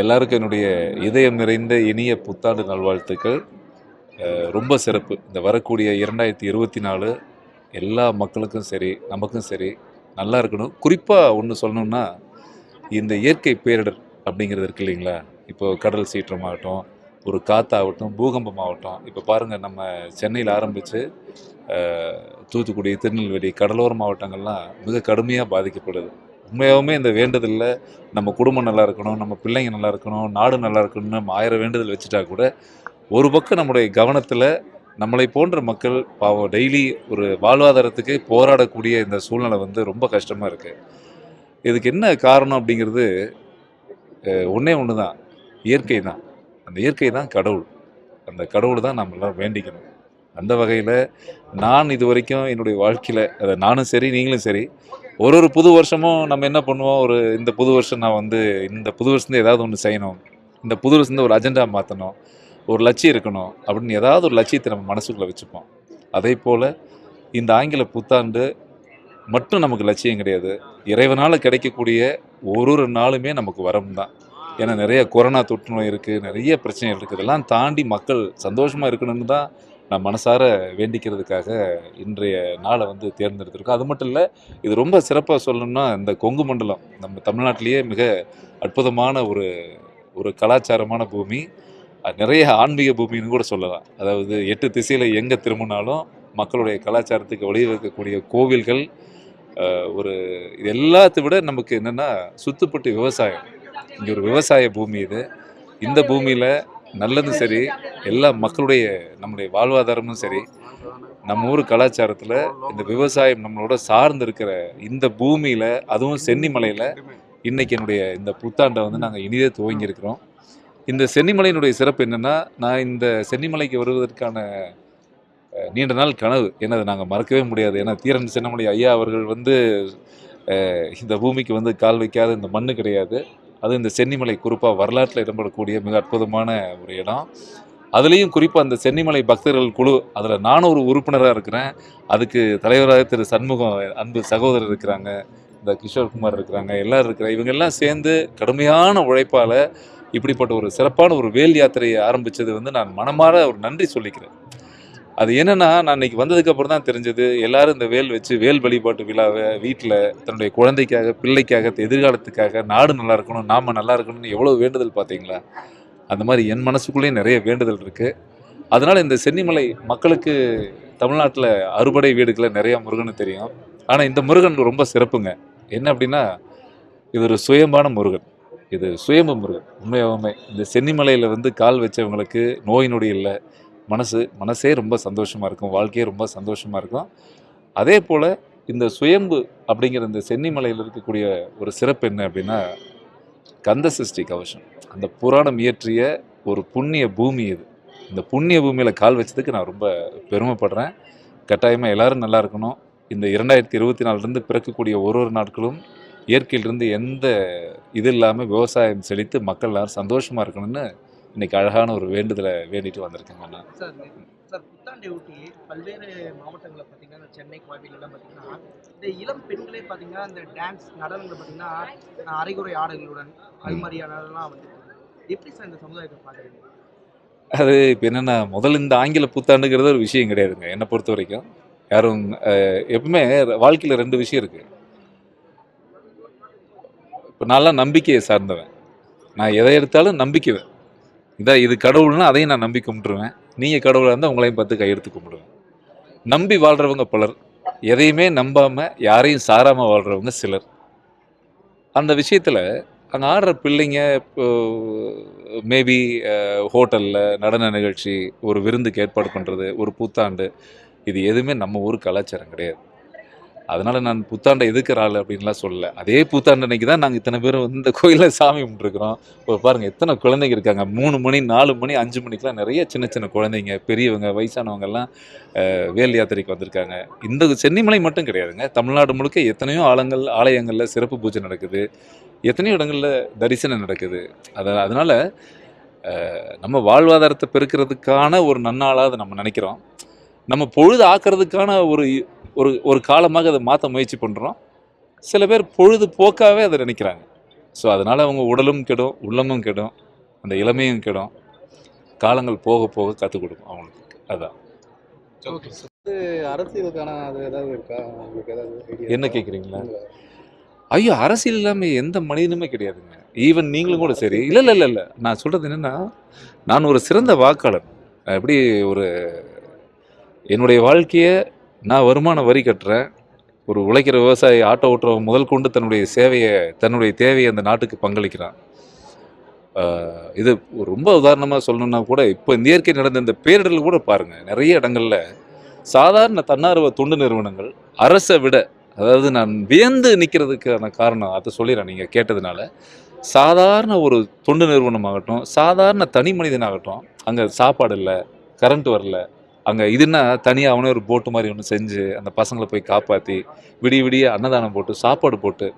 எல்லாருக்கும் என்னுடைய இதயம் நிறைந்த இனிய புத்தாண்டு நல்வாழ்த்துக்கள். ரொம்ப சிறப்பு. இந்த வரக்கூடிய இரண்டாயிரத்தி இருபத்தி நாலு எல்லா மக்களுக்கும் சரி நமக்கும் சரி நல்லா இருக்கணும். குறிப்பாக ஒன்று சொல்லணும்னா இந்த இயற்கை பேரிடர் அப்படிங்கிறது இருக்கு இல்லைங்களா? இப்போது கடல் சீற்றமாகட்டும் ஒரு காத்தாகட்டும் பூகம்பமாகட்டும். இப்போ பாருங்கள் நம்ம சென்னையில் ஆரம்பித்து தூத்துக்குடி திருநெல்வேலி கடலோர மாவட்டங்கள்லாம் மிக கடுமையாக பாதிக்கப்படுது. உண்மையாகவுமே இந்த வேண்டுதலில் நம்ம குடும்பம் நல்லா இருக்கணும் நம்ம பிள்ளைங்க நல்லா இருக்கணும் நாடு நல்லா இருக்கணும்னு நம்ம ஆயிரம் வேண்டுதல் வச்சுட்டா கூட ஒரு பக்கம் நம்முடைய கவனத்தில் நம்மளை போன்ற மக்கள் பாவம் டெய்லி ஒரு வாழ்வாதாரத்துக்கு போராடக்கூடிய இந்த சூழ்நிலை வந்து ரொம்ப கஷ்டமாக இருக்குது இதுக்கு என்ன காரணம் அப்படிங்கிறது ஒன்றே ஒன்று தான் இயற்கை தான். அந்த இயற்கை தான் கடவுள். அந்த கடவுள் தான் நம்ம எல்லாம் வேண்டிக்கணும். அந்த வகையில் நான் இது வரைக்கும் என்னுடைய வாழ்க்கையில் அதை நானும் சரி நீங்களும் சரி ஒரு ஒரு புது வருஷமும் நம்ம என்ன பண்ணுவோம்? ஒரு இந்த புது வருஷம் நான் வந்து இந்த புது வருஷத்துல ஏதாவது ஒன்று செய்யணும். இந்த புது வருஷத்துல ஒரு அஜெண்டா மாற்றணும் ஒரு லட்சியம் இருக்கணும். அப்படின்னு ஏதாவது ஒரு லட்சியத்தை நம்ம மனசுக்குள்ளே வச்சுப்போம். அதே போல் இந்த ஆங்கில புத்தாண்டு மட்டும் நமக்கு லட்சியம் கிடையாது. இறைவனால் கிடைக்கக்கூடிய ஒரு ஒரு நாளுமே நமக்கு வரம் தான். ஏன்னா நிறைய கொரோனா தொற்று நோய் இருக்குது நிறைய பிரச்சனைகள் இருக்குது இதெல்லாம் தாண்டி மக்கள் சந்தோஷமாக இருக்கணும்னு தான் நான் மனசார வேண்டிக்கிறதுக்காக இன்றைய நாளை வந்து தேர்ந்தெடுத்திருக்கோம். அது மட்டும் இல்லை இது ரொம்ப சிறப்பாக சொல்லணும்னா இந்த கொங்கு மண்டலம் நம்ம தமிழ்நாட்டிலேயே மிக அற்புதமான ஒரு ஒரு கலாச்சாரமான பூமி நிறைய ஆன்மீக பூமின்னு கூட சொல்லலாம். அதாவது எட்டு திசையில் எங்கே திரும்பினாலும் மக்களுடைய கலாச்சாரத்துக்கு வழிவகுக்கக்கூடிய கோவில்கள் ஒரு இது எல்லாத்தை விட நமக்கு என்னென்னா சுத்துப்பட்டு விவசாயம். இங்கே ஒரு விவசாய பூமி இது. இந்த பூமியில் நல்லதும் சரி எல்லா மக்களுடைய நம்முடைய வாழ்வாதாரமும் சரி நம்ம ஊர் கலாச்சாரத்தில் இந்த விவசாயம் நம்மளோட சார்ந்து இருக்கிற இந்த பூமியில் அதுவும் சென்னிமலையில் இன்றைக்கி என்னுடைய இந்த புத்தாண்டை வந்து நாங்கள் இனிதே துவங்கி இருக்கிறோம் இந்த சென்னிமலையினுடைய சிறப்பு என்னென்னா நான் இந்த சென்னிமலைக்கு வருவதற்கான நீண்ட நாள் கனவு. ஏன்னா நாங்கள் மறக்கவே முடியாது. ஏன்னா தீரன் சென்னமலை ஐயா அவர்கள் வந்து இந்த பூமிக்கு வந்து கால் வைக்காத இந்த மண்ணு கிடையாது. அது இந்த சென்னிமலை குறிப்பாக வரலாற்றில் இடம்பெறக்கூடிய மிக அற்புதமான ஒரு இடம். அதுலேயும் குறிப்பாக அந்த சென்னிமலை பக்தர்கள் குழு அதில் நானும் ஒரு உறுப்பினராக இருக்கிறேன். அதுக்கு தலைவராக திரு சண்முகம் அன்பு சகோதரர் இருக்கிறாங்க இந்த கிஷோர்குமார் இருக்கிறாங்க எல்லோரும் இருக்கிற இவங்கெல்லாம் சேர்ந்து கடுமையான உழைப்பால் இப்படிப்பட்ட ஒரு சிறப்பான ஒரு வேல் யாத்திரையை ஆரம்பித்தது வந்து நான் மனமாற ஒரு நன்றி சொல்லிக்கிறேன். அது என்னன்னா நான் இன்னைக்கு வந்ததுக்கு அப்புறம் தான் தெரிஞ்சது. எல்லாரும் இந்த வேல் வச்சு வேல் வழிபாட்டு விழாவை வீட்டில் தன்னுடைய குழந்தைக்காக பிள்ளைக்காக எதிர்காலத்துக்காக நாடு நல்லா இருக்கணும் நாம நல்லா இருக்கணும்னு எவ்வளோ வேண்டுதல் பார்த்தீங்களா? அந்த மாதிரி என் மனசுக்குள்ளேயும் நிறைய வேண்டுதல் இருக்கு. அதனால இந்த சென்னிமலை மக்களுக்கு தமிழ்நாட்டில் அறுபடை வீடுகளை நிறையா முருகன் தெரியும். ஆனால் இந்த முருகன் ரொம்ப சிறப்புங்க. என்ன அப்படின்னா இது ஒரு சுயம்பான முருகன். இது சுயம்பு முருகன். உண்மையாகவுமே இந்த சென்னிமலையில் வந்து கால் வச்சவங்களுக்கு நோய் நொடி இல்லை. மனசு மனசே ரொம்ப சந்தோஷமாக இருக்கும் வாழ்க்கையே ரொம்ப சந்தோஷமாக இருக்கும் அதே போல் இந்த சுயம்பு அப்படிங்கிற இந்த சென்னிமலையில் இருக்கக்கூடிய ஒரு சிறப்பு என்ன அப்படின்னா கந்த சிருஷ்டி கவசம். அந்த புராணம் இயற்றிய ஒரு புண்ணிய பூமி இது. இந்த புண்ணிய பூமியில் கால் வச்சதுக்கு நான் ரொம்ப பெருமைப்படுறேன். கட்டாயமாக எல்லோரும் நல்லா இருக்கணும். இந்த இரண்டாயிரத்தி இருபத்தி நாலுலேருந்து பிறக்கக்கூடிய ஒரு ஒரு நாட்களும் இயற்கையிலிருந்து எந்த இது இல்லாமல் விவசாயம் செழித்து மக்கள் எல்லாரும் சந்தோஷமாக இருக்கணும்னு இன்னைக்கு அழகான ஒரு வேண்டுதலை வேண்டிட்டு வந்திருக்கேங்க நான் சார் புத்தாண்டை ஒட்டி பல்வேறு மாவட்டங்களில் பார்த்தீங்கன்னா சென்னை கோயம்பேடுலாம் பார்த்தீங்கன்னா இந்த இளம் பெண்களே பார்த்தீங்கன்னா இந்த டான்ஸ் நடனங்கள் பார்த்தீங்கன்னா அரைகுறை ஆடைகளுடன் அது மாதிரியானதெல்லாம் வந்து எப்படி சார் இந்த சமுதாயத்தை பார்க்குறீங்க? அது இப்போ என்னென்னா முதல்ல இந்த ஆங்கில புத்தாண்டுங்கிறது ஒரு விஷயம் கிடையாதுங்க. என்னை பொறுத்த வரைக்கும். யாரும் எப்பவுமே வாழ்க்கையில் ரெண்டு விஷயம் இருக்குது இப்போ நான்லாம் நம்பிக்கையை சார்ந்தவன். நான் எதை எடுத்தாலும் நம்பிக்குவேன். இதான் இது கடவுள்னா அதையும் நான் நம்பி கும்பிட்டுருவேன். நீங்கள் கடவுளாக இருந்தால் உங்களையும் பார்த்து கையெடுத்து கும்பிடுவேன். நம்பி வாழ்கிறவங்க பலர் எதையுமே நம்பாமல் யாரையும் சாராமல் வாழ்கிறவங்க சிலர். அந்த விஷயத்தில் அங்கே ஆடுற பிள்ளைங்க மேபி ஹோட்டலில் நடன நிகழ்ச்சி ஒரு விருந்துக்கு ஏற்பாடு பண்ணுறது ஒரு புத்தாண்டு இது எதுவுமே நம்ம ஊர் கலாச்சாரம் கிடையாது. அதனால நான் புத்தாண்டை எதுக்குற ஆள் அப்படின்லாம் சொல்லல. அதே புத்தாண்டு அன்னைக்கு தான் நாங்கள் இத்தனை பேரும் வந்து இந்த கோயிலில் சாமி கும்பிட்டுருக்குறோம். இப்போ பாருங்கள் எத்தனை குழந்தைங்க இருக்காங்க. மூணு மணி நாலு மணி அஞ்சு மணிக்கெலாம் நிறைய சின்ன சின்ன குழந்தைங்க பெரியவங்க வயசானவங்கெல்லாம் வேல் யாத்திரைக்கு வந்திருக்காங்க. இந்த சென்னிமலை மட்டும் கிடையாதுங்க. தமிழ்நாடு முழுக்க எத்தனையோ ஆலங்கள் ஆலயங்களில் சிறப்பு பூஜை நடக்குது. எத்தனையோ இடங்களில் தரிசனம் நடக்குது. அதை அதனால் நம்ம வாழ்வாதாரத்தை பெருக்கிறதுக்கான ஒரு நன்னாளாக அதை நம்ம நினைக்கிறோம். நம்ம பொழுது ஆக்கிறதுக்கான ஒரு ஒரு ஒரு காலமாக அதை மாற்ற முயற்சி பண்ணுறோம் சில பேர் பொழுது போக்காவே அதை நினைக்கிறாங்க. ஸோ அதனால் அவங்க உடலும் கெடும் உள்ளமும் கெடும் அந்த இளமையும் கெடும். காலங்கள் போக போக கற்றுக் கொடுக்கும் அவங்களுக்கு. அதான். அரசியலுக்கான அது ஏதாவது இருக்கா? உங்களுக்கு ஏதாவது என்ன? கேட்குறீங்களா ஐயோ அரசியல் இல்லாமல் எந்த மனிதனுமே கிடையாதுங்க. ஈவன் நீங்களும் கூட சரி. இல்லை இல்லை இல்லை இல்லை. நான் சொல்கிறது என்னென்னா நான் ஒரு சிறந்த வாக்காளர். எப்படி ஒரு என்னுடைய வாழ்க்கையை நான் வருமான வரி கட்டுறேன். ஒரு உழைக்கிற விவசாயி ஆட்டோ ஓட்டுறவன் முதல் கொண்டு தன்னுடைய சேவையை தன்னுடைய தேவையை அந்த நாட்டுக்கு பங்களிக்கிறான். இது ஒரு ரொம்ப உதாரணமாக சொல்லணும்னா கூட இப்போ இந்த இயற்கை நடந்த இந்த பேரிடல் கூட பாருங்கள் நிறைய இடங்களில் சாதாரண தன்னார்வ தொண்டு நிறுவனங்கள் அரசை விட அதாவது நான் வியந்து நிற்கிறதுக்கான காரணம் அதை சொல்லிடுறேன் நீங்கள் கேட்டதுனால. சாதாரண ஒரு தொண்டு நிறுவனமாகட்டும் சாதாரண தனி மனிதனாகட்டும் அங்கே சாப்பாடு இல்லை கரண்ட் வரல அங்கே இதுன்னா தனியாக அவனே ஒரு போட்டு மாதிரி ஒன்று செஞ்சு அந்த பசங்களை போய் காப்பாற்றி விடிய விடிய அன்னதானம் போட்டு சாப்பாடு போட்டு.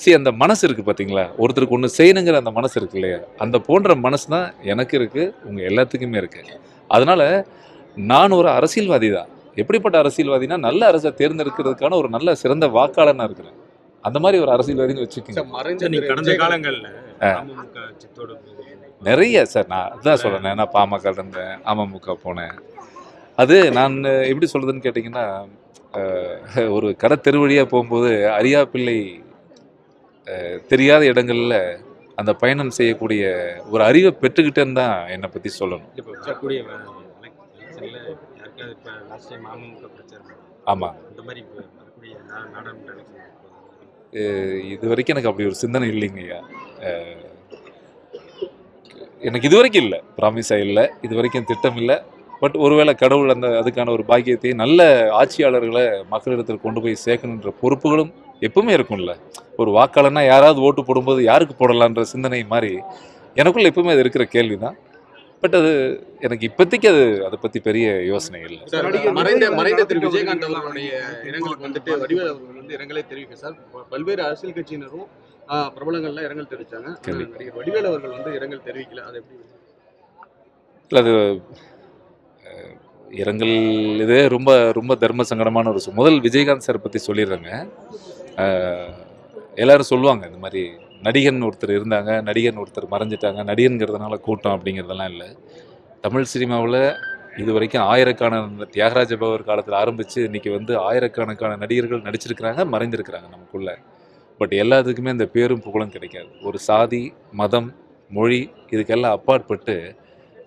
சரி அந்த மனசு இருக்குது பார்த்தீங்களா ஒருத்தருக்கு ஒன்று செய்யணுங்கிற அந்த மனசு இருக்கு இல்லையா? அந்த போன்ற மனசு தான் எனக்கு இருக்குது உங்கள் எல்லாத்துக்குமே இருக்குது அதனால் நான் ஒரு அரசியல்வாதி தான். எப்படிப்பட்ட அரசியல்வாதினா நல்ல அரசை தேர்ந்தெடுக்கிறதுக்கான ஒரு நல்ல சிறந்த வாக்காளனா இருக்கிறேன். அந்த மாதிரி ஒரு அரசியல்வாதின்னு வச்சுக்கோங்க. கடந்த காலங்கள்ல நிறைய சார் நான் அதுதான் சொல்கிறேன் நான் பாமக இருந்தேன் அமமுக போனேன். அது நான் எப்படி சொல்கிறதுன்னு கேட்டிங்கன்னா ஒரு கடை தெரு வழியாக போகும்போது அரியா பிள்ளை தெரியாத இடங்களில் அந்த பயணம் செய்யக்கூடிய ஒரு அறிவை பெற்றுக்கிட்டேன்னு தான் என்னை பற்றி சொல்லணும். ஆமாம் இது வரைக்கும் எனக்கு அப்படி ஒரு சிந்தனை இல்லைங்கய்யா எனக்கு இது வரைக்கும் இல்லை. ப்ராமிஸாக இல்லை. இது வரைக்கும் திட்டம் இல்லை பட் ஒருவேளை கடவுள் அந்த அதுக்கான ஒரு பாக்கியத்தை நல்ல ஆட்சியாளர்களை மக்களிடத்தில் கொண்டு போய் சேர்க்கணுன்ற பொறுப்புகளும் எப்பவுமே இருக்கும்ல. ஒரு வாக்காளர்னா யாராவது ஓட்டு போடும்போது யாருக்கு போடலான்ற சிந்தனை மாதிரி எனக்குள்ள எப்பவுமே அது இருக்கிற கேள்வி தான் பட் அது எனக்கு இப்போதைக்கு அது அதை பற்றி பெரிய யோசனை இல்லை. சார், நடிகர் மறைந்த மறைந்த திரு விஜயகாந்த் அவர்கள் அவர்களுடைய அவர்கள் இரங்கலுக்கு வந்துட்டு வடிவேல் அவர்கள் வந்து இரங்கலை தெரிவிக்க சார் பல்வேறு அரசியல் கட்சியினரும் பிரபலங்கள்லாம் இரங்கல். நடிகர் வடிவேல் அவர்கள் வந்து இரங்கல் தெரிவிக்கல. அது எப்படி இல்லை அது இரங்கல் இதே ரொம்ப ரொம்ப தர்ம சங்கடமான ஒரு முதல் விஜயகாந்த் சார் பற்றி சொல்லிடுறேங்க. எல்லாரும் சொல்லுவாங்க இந்த மாதிரி நடிகன் ஒருத்தர் இருந்தாங்க நடிகன் ஒருத்தர் மறைஞ்சிட்டாங்க நடிகன்கிறதுனால கூட்டம் அப்படிங்கிறதெல்லாம் இல்லை. தமிழ் சினிமாவில் இது வரைக்கும் ஆயிரக்கான தியாகராஜ பவர் காலத்தில் ஆரம்பித்து இன்னைக்கு வந்து ஆயிரக்கணக்கான நடிகர்கள் நடிச்சிருக்கிறாங்க மறைந்திருக்கிறாங்க நமக்குள்ளே. பட் எல்லாத்துக்குமே அந்த பேரும் புகழும் கிடைக்காது. ஒரு சாதி மதம் மொழி இதுக்கெல்லாம் அப்பாற்பட்டு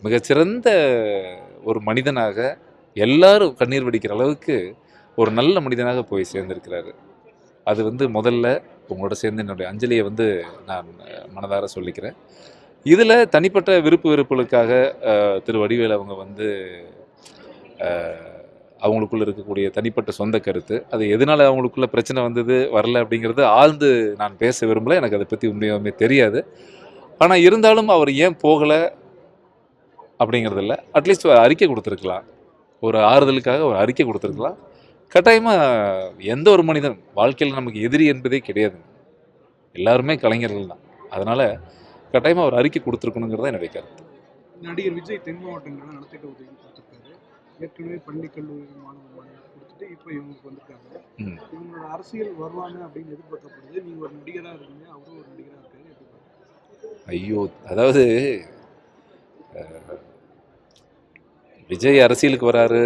மிகச்சிறந்த ஒரு மனிதனாக எல்லாரும் கண்ணீர் வடிக்கிற அளவுக்கு ஒரு நல்ல மனிதனாக போய் சேர்ந்திருக்கிறாரு. அது வந்து முதல்ல உங்களோட சேர்ந்து என்னுடைய அஞ்சலியை வந்து நான் மனதார சொல்லிக்கிறேன். இதில் தனிப்பட்ட விருப்பு வெறுப்புகளுக்காக திரு வடிவேல் அவங்க வந்து அவங்களுக்குள்ளே இருக்கக்கூடிய தனிப்பட்ட சொந்த கருத்து அது எதனால அவங்களுக்குள்ள பிரச்சனை வந்தது வரல அப்படிங்கிறது ஆழ்ந்து நான் பேச விரும்பலை. எனக்கு அதை பற்றி உண்மையுமே தெரியாது. ஆனால் இருந்தாலும் அவர் ஏன் போகலை அப்படிங்கிறது இல்லை அட்லீஸ்ட் ஒரு அறிக்கை கொடுத்துருக்கலாம். ஒரு ஆறுதலுக்காக ஒரு அறிக்கை கொடுத்துருக்கலாம். கட்டாயமாக எந்த ஒரு மனிதன் வாழ்க்கையில் நமக்கு எதிரி என்பதே கிடையாது. எல்லாருமே கலைஞர்கள் தான். அதனால் கட்டாயமாக ஒரு அறிக்கை கொடுத்துருக்கணுங்கிறது என்னுடைய கருத்து. நடிகர் விஜய் தென் மாவட்டங்கள்ல நலத்திட்ட உதவி கொடுத்துருக்காரு. ஏற்கனவே பள்ளி கல்லூரி மாணவ கொடுத்துட்டு இப்போ இவங்களுக்கு வந்திருக்காங்க. இவங்களோட அரசியல் வருவாங்க அப்படின்னு எதிர்பார்க்கப்படுது. நீங்க ஒரு நடிகரா இருக்கீங்க அவரும் ஒரு நடிகரா இருக்காரு? ஐயோ அதாவது விஜய் அரசியலுக்கு வராரு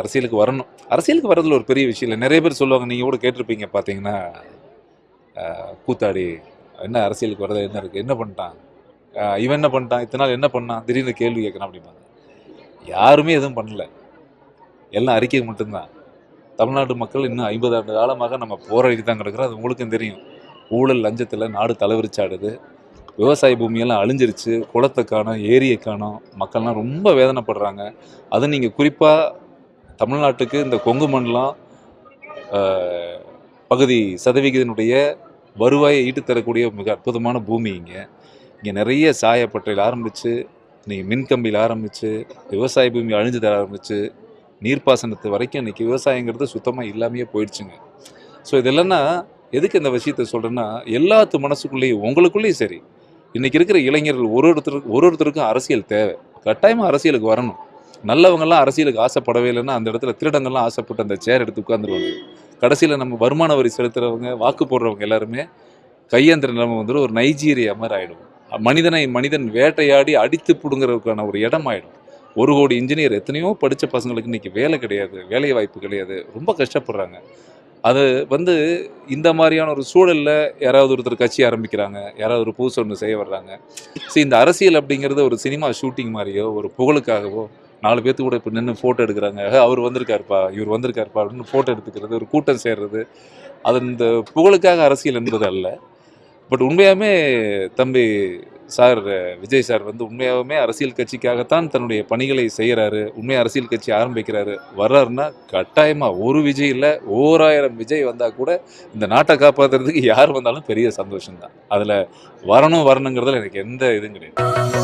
அரசியலுக்கு வரணும். அரசியலுக்கு வர்றதுல ஒரு பெரிய விஷயம் இல்லை. நிறைய பேர் சொல்லுவாங்க நீங்கள் கூட கேட்டிருப்பீங்க பார்த்தீங்கன்னா கூத்தாடி என்ன அரசியலுக்கு வர்றது என்ன இருக்குது என்ன பண்ணிட்டான்? இவன் என்ன பண்ணிட்டான்? இத்தனை நாள் என்ன பண்ணான்? திடீர்னு கேள்வி கேட்கணும் அப்படிம்பாங்க. யாருமே எதுவும் பண்ணல. எல்லாம் அறிக்கை மட்டும்தான். தமிழ்நாட்டு மக்கள் இன்னும் ஐம்பது ஆண்டு காலமாக நம்ம போராடி தான் கிடக்குறோம். அது உங்களுக்கும் தெரியும். ஊழல் லஞ்சத்தில் நாடு தலைவிரிச்சாடுது விவசாய பூமியெல்லாம் அழிஞ்சிருச்சு குளத்தை காணோம் ஏரியை காணோம் மக்கள்லாம் ரொம்ப வேதனைப்படுறாங்க. அது நீங்கள் குறிப்பாக தமிழ்நாட்டுக்கு இந்த கொங்கு மண்டலம் பகுதி சதவிகிதனுடைய வருவாயை ஈட்டு தரக்கூடிய மிக அற்புதமான பூமி இங்கே. இங்கே நிறைய சாயப்பட்டையில் ஆரம்பித்து இன்றைக்கி மின்கம்பியில் ஆரம்பித்து விவசாய பூமி அழிஞ்சு தர ஆரம்பித்து நீர்ப்பாசனத்து வரைக்கும் இன்னைக்கு விவசாயங்கிறது சுத்தமாக இல்லாமையே போயிடுச்சுங்க. ஸோ இதெல்லாம்னா எதுக்கு இந்த விஷயத்த சொல்கிறேன்னா எல்லாத்து மனசுக்குள்ளேயும் உங்களுக்குள்ளேயும் சரி இன்றைக்கி இருக்கிற இளைஞர்கள் ஒரு ஒருத்தருக்கு ஒரு ஒருத்தருக்கும் அரசியல் தேவை. கட்டாயமாக அரசியலுக்கு வரணும். நல்லவங்கெல்லாம் அரசியலுக்கு ஆசைப்படவே இல்லைன்னா அந்த இடத்துல திருடங்கள்லாம் ஆசைப்பட்டு அந்த சேர் எடுத்து உட்காந்துருவாங்க கடைசியில் நம்ம வருமான வரி செலுத்துறவங்க வாக்கு போடுறவங்க எல்லாருமே கையேந்திர நிலைமை வந்துடும் ஒரு நைஜீரியா மாதிரி ஆகிடும் மனிதனை மனிதன் வேட்டையாடி அடித்து பிடுங்கிறதுக்கான ஒரு இடம் ஆகிடும் ஒரு கோடி இன்ஜினியர் எத்தனையோ படித்த பசங்களுக்கு இன்றைக்கி வேலை கிடையாது. வேலை வாய்ப்பு கிடையாது. ரொம்ப கஷ்டப்படுறாங்க. அது வந்து இந்த மாதிரியான ஒரு சூழலில் யாராவது ஒருத்தர் கட்சி ஆரம்பிக்கிறாங்க யாராவது ஒரு புதுசு ஒன்று செய்ய வர்றாங்க. ஸோ இந்த அரசியல் அப்படிங்கிறது ஒரு சினிமா ஷூட்டிங் மாதிரியோ ஒரு புகழுக்காகவோ நாலு பேர்த்து கூட இப்போ நின்று ஃபோட்டோ எடுக்கிறாங்க. அவர் வந்திருக்காருப்பா இவர் வந்திருக்காருப்பா அப்படின்னு ஃபோட்டோ எடுத்துக்கிறது ஒரு கூட்டம் சேர்றது. அது இந்த புகழுக்காக அரசியல் என்பது அல்ல. பட் உண்மையாகவே தம்பி சார் விஜய் சார் வந்து உண்மையாகவுமே அரசியல் கட்சிக்காகத்தான் தன்னுடைய பணிகளை செய்கிறாரு உண்மையாக அரசியல் கட்சி ஆரம்பிக்கிறாரு. வர்றாருன்னா கட்டாயமாக ஒரு விஜய் இல்லை ஓராயிரம் விஜய் வந்தால் கூட இந்த நாட்டை காப்பாற்றுறதுக்கு யார் வந்தாலும் பெரிய சந்தோஷம்தான். அதில் வரணும் வரணுங்கிறதுல எனக்கு எந்த இதுவும் கிடையாது.